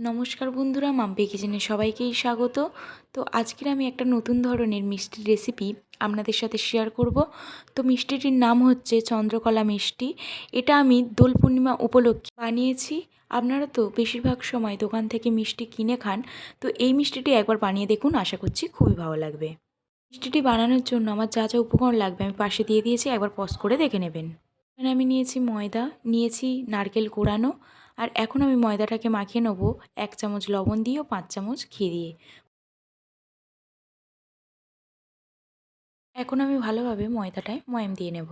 নমস্কার বন্ধুরা, মাম্পি কিচেনে সবাইকেই স্বাগত। তো আজকের আমি একটা নতুন ধরনের মিষ্টির রেসিপি আপনাদের সাথে শেয়ার করব। তো মিষ্টিটির নাম হচ্ছে চন্দ্রকলা মিষ্টি। এটা আমি দোল পূর্ণিমা উপলক্ষে বানিয়েছি। আপনারা তো বেশিরভাগ সময় দোকান থেকে মিষ্টি কিনে খান। তো এই মিষ্টিটি একবার বানিয়ে দেখুন, আশা করছি খুবই ভালো লাগবে। মিষ্টিটি বানানোর জন্য আমার যা যা উপকরণ লাগবে আমি পাশে দিয়ে দিয়েছি, একবার পজ করে দেখে নেবেন। এখানে আমি নিয়েছি ময়দা, নিয়েছি নারকেল কোড়ানো আর এখন আমি ময়দাটাকে মাখিয়ে নেব এক চামচ লবণ দিয়ে ও পাঁচ চামচ ঘি দিয়ে। এখন আমি ভালোভাবে ময়দাটায় ময়াম দিয়ে নেব।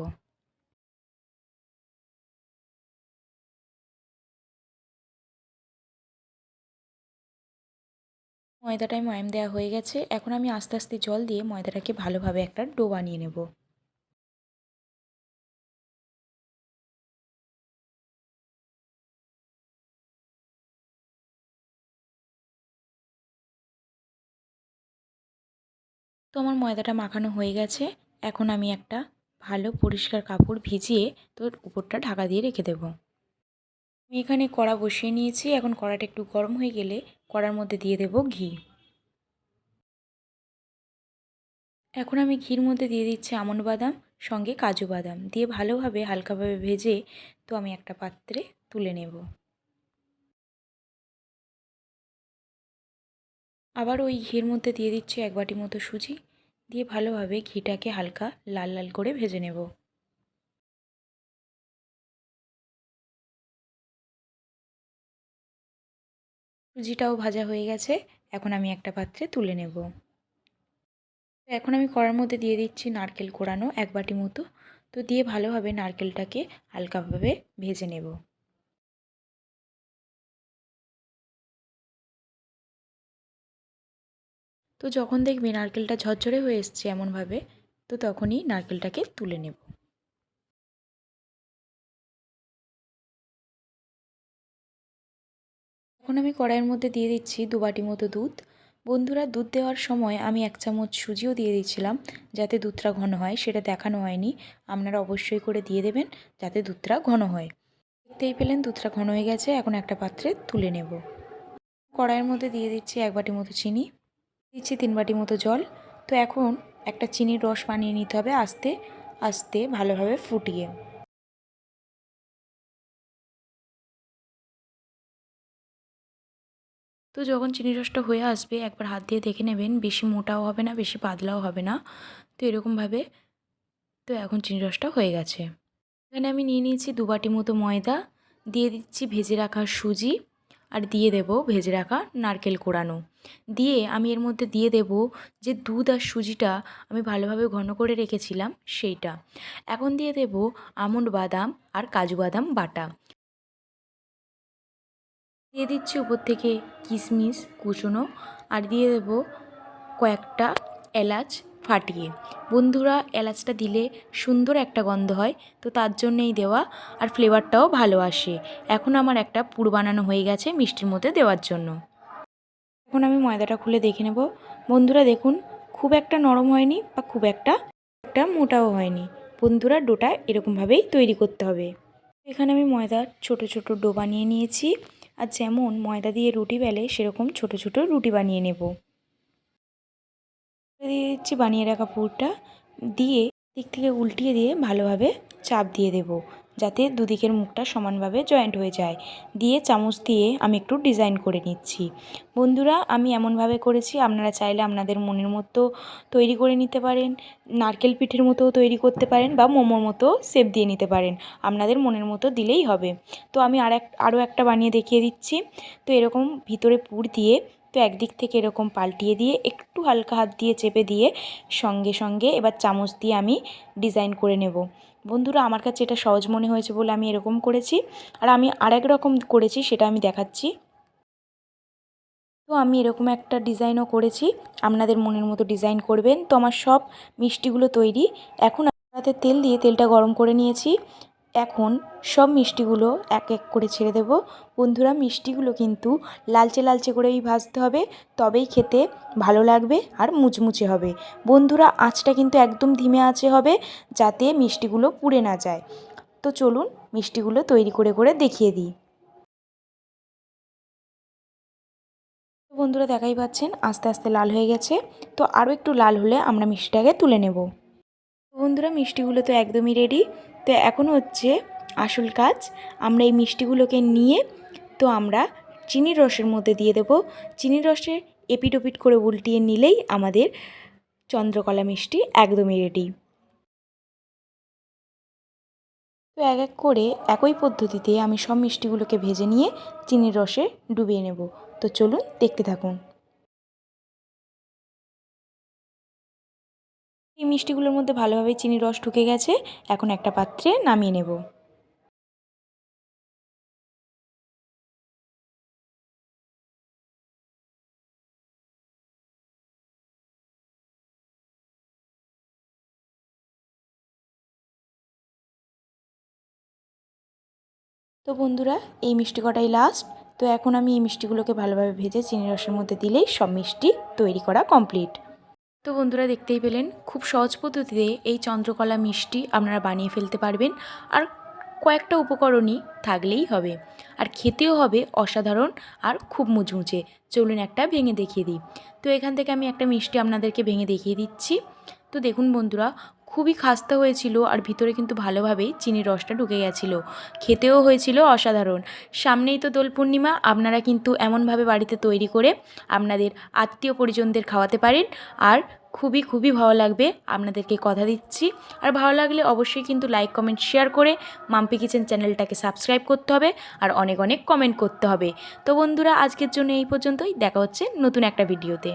ময়দাটায় ময়াম দেওয়া হয়ে গেছে। এখন আমি আস্তে আস্তে জল দিয়ে ময়দাটাকে ভালোভাবে একটা ডো বানিয়ে নেব। তো আমার ময়দাটা মাখানো হয়ে গেছে। এখন আমি একটা ভালো পরিষ্কার কাপড় ভিজিয়ে তোর উপরটা ঢাকা দিয়ে রেখে দেব। আমি এখানে কড়া বসিয়ে নিয়েছি। এখন কড়াটা একটু গরম হয়ে গেলে কড়ার মধ্যে দিয়ে দেব ঘি। এখন আমি ঘির মধ্যে দিয়ে দিচ্ছি আমন্ড বাদাম, সঙ্গে কাজু বাদাম। দিয়ে ভালোভাবে হালকাভাবে ভেজে তো আমি একটা পাত্রে তুলে নেব। আবার ওই ঘির মধ্যে দিয়ে দিচ্ছি এক বাটি মতো সুজি। দিয়ে ভালোভাবে ঘিটাকে হালকা লাল লাল করে ভেজে নেব। সুজিটাও ভাজা হয়ে গেছে। এখন আমি একটা পাত্রে তুলে নেব। এখন আমি কড়ার মধ্যে দিয়ে দিচ্ছি নারকেল কোড়ানো এক বাটি মতো। তো দিয়ে ভালোভাবে নারকেলটাকে হালকাভাবে ভেজে নেব। তো যখন দেখবি নারকেলটা ঝরঝরে হয়ে এসছে এমনভাবে, তো তখনই নারকেলটাকে তুলে নেব। এখন আমি কড়াইয়ের মধ্যে দিয়ে দিচ্ছি দু বাটি মতো দুধ। বন্ধুরা, দুধ দেওয়ার সময় আমি এক চামচ সুজিও দিয়ে দিচ্ছিলাম যাতে দুধটা ঘন হয়, সেটা দেখানো হয়নি। আপনারা অবশ্যই করে দিয়ে দেবেন, যাতে দুধটা ঘন হয়। দেখতেই পেলেন দুধটা ঘন হয়ে গেছে, এখন একটা পাত্রে তুলে নেব। কড়াইয়ের মধ্যে দিয়ে দিচ্ছি এক বাটি মতো চিনি। দিচ্ছি তিন বাটি মতো জল। তো এখন একটা চিনির রস বানিয়ে নিতে হবে আস্তে আস্তে ভালোভাবে ফুটিয়ে। তো যখন চিনি রসটা হয়ে আসবে, একবার হাত দিয়ে দেখে নেবেন, বেশি মোটাও হবে না, বেশি পাতলাও হবে না। তো এরকমভাবে তো এখন চিনি রসটা হয়ে গেছে। এখানে আমি নিয়ে নিয়েছি দু বাটি মতো ময়দা। দিয়ে দিচ্ছি ভেজে রাখা সুজি। আর দিয়ে দেব ভেজে রাখা নারকেল কোড়ানো দিয়ে আমি এর মধ্যে দিয়ে দেব যে দুধ আর সুজিটা আমি ভালোভাবে ঘন করে রেখেছিলাম সেইটা। এখন দিয়ে দেব আমন্ড বাদাম আর কাজু বাদাম বাটা। দিয়ে দিচ্ছি উপর থেকে কিশমিশ কুচনো আর দিয়ে দেব কয়েকটা এলাচ ফাটিয়ে। বন্ধুরা, এলাচটা দিলে সুন্দর একটা গন্ধ হয়, তো তার জন্যেই দেওয়া, আর ফ্লেভারটাও ভালো আসে। এখন আমার একটা পুর বানানো হয়ে গেছে মিষ্টির মধ্যে দেওয়ার জন্য। এখন আমি ময়দাটা খুলে দেখে নেব। বন্ধুরা, দেখুন, খুব একটা নরম হয়নি বা খুব একটা একটা মোটাও হয়নি। বন্ধুরা, ডোটা এরকমভাবেই তৈরি করতে হবে। এখানে আমি ময়দার ছোট ছোট ডো বানিয়ে নিয়েছি, আর যেমন ময়দা দিয়ে রুটি বেলে, সেরকম ছোট ছোট রুটি বানিয়ে নেব। দিয়ে দিচ্ছি বানিয়ে রাখা পুরটা। দিয়ে দিক থেকে উল্টিয়ে দিয়ে ভালোভাবে চাপ দিয়ে দেব। যাতে দুদিকের মুখটা সমানভাবে জয়েন্ট হয়ে যায়। দিয়ে চামচ দিয়ে আমি একটু ডিজাইন করে নিচ্ছি। বন্ধুরা, আমি এমনভাবে করেছি, আপনারা চাইলে আপনাদের মনের মতো তৈরি করে নিতে পারেন, নারকেল পিঠের মতো তৈরি করতে পারেন বা মোমোর মতো সেপ দিয়ে নিতে পারেন। আপনাদের মনের মতো দিলেই হবে। তো আমি আর এক, আরও একটা বানিয়ে দেখিয়ে দিচ্ছি। তো এরকম ভিতরে পুর দিয়ে, তো একদিক থেকে এরকম পাল্টিয়ে দিয়ে, একটু হালকা হাত দিয়ে চেপে দিয়ে সঙ্গে সঙ্গে এবার চামচ দিয়ে আমি ডিজাইন করে নেব। বন্ধুরা, আমার কাছে এটা সহজ মনে হয়েছে বলে আমি এরকম করেছি। আর আমি আরেক রকম করেছি, সেটা আমি দেখাচ্ছি। তো আমি এরকম একটা ডিজাইনও করেছি। আপনাদের মনের মতো ডিজাইন করবেন। তো আমার সব মিষ্টিগুলো তৈরি। এখন হাতে তেল দিয়ে তেলটা গরম করে নিয়েছি। এখন সব মিষ্টিগুলো এক এক করে ছেড়ে দেব। বন্ধুরা, মিষ্টিগুলো কিন্তু লালচে লালচে করেই ভাজতে হবে, তবেই খেতে ভালো লাগবে আর মুচমুচে হবে। বন্ধুরা, আঁচটা কিন্তু একদম ধিমে আঁচে হবে, যাতে মিষ্টিগুলো পুড়ে না যায়। তো চলুন মিষ্টিগুলো তৈরি করে করে দেখিয়ে দিই। বন্ধুরা, দেখাই পাচ্ছেন, আস্তে আস্তে লাল হয়ে গেছে। তো আরও একটু লাল হলে আমরা মিষ্টিটাকে তুলে নেব। বন্ধুরা, মিষ্টিগুলো তো একদমই রেডি তো এখন হচ্ছে আসল কাজ, আমরা এই মিষ্টিগুলোকে নিয়ে তো আমরা চিনির রসের মধ্যে দিয়ে দেবো। চিনির রসে এপিট ওপিট করে উল্টিয়ে নিলেই আমাদের চন্দ্রকলা মিষ্টি একদমই রেডি তো এক এক করে একই পদ্ধতিতে আমি সব মিষ্টিগুলোকে ভেজে নিয়ে চিনির রসে ডুবিয়ে নেব। তো চলুন দেখতে থাকুন। এই মিষ্টিগুলোর মধ্যে ভালোভাবে চিনির রস ঢুকে গেছে। এখন একটা পাত্রে নামিয়ে নেব। তো বন্ধুরা, এই মিষ্টি কটাই লাস্ট তো এখন আমি এই মিষ্টিগুলোকে ভালোভাবে ভেজে চিনি রসের মধ্যে দিলেই সব মিষ্টি তৈরি করা কমপ্লিট তো বন্ধুরা দেখতেই পেলেন, খুব সহজ পদ্ধতিতে এই চন্দ্রকলা মিষ্টি আপনারা বানিয়ে ফেলতে পারবেন। আর কয়েকটা উপকরণই থাকলেই হবে। আর খেতেও হবে অসাধারণ আর খুব মুচমুচে। চলুন একটা ভেঙে দেখিয়ে দিই। তো এখান থেকে আমি একটা মিষ্টি আপনাদেরকে ভেঙে দেখিয়ে দিচ্ছি। তো দেখুন বন্ধুরা, খুবই খাস্তা হয়েছিল আর ভিতরে কিন্তু ভালোভাবেই চিনির রসটা ঢুকে গেছিল। খেতেও হয়েছিল অসাধারণ। সামনেই তো দোল পূর্ণিমা, আপনারা কিন্তু এমনভাবে বাড়িতে তৈরি করে আপনাদের আত্মীয় পরিজনদের খাওয়াতে পারেন। আর খুবই খুবই ভালো লাগবে। আপনাদেরকে কথা দিচ্ছি। আর ভালো লাগলে অবশ্যই কিন্তু লাইক কমেন্ট শেয়ার করে মাম্পি কিচেন চ্যানেলটাকে সাবস্ক্রাইব করতে হবে আর অনেক অনেক কমেন্ট করতে হবে। তো বন্ধুরা, আজকের জন্য এই পর্যন্তই। দেখা হচ্ছে নতুন একটা ভিডিওতে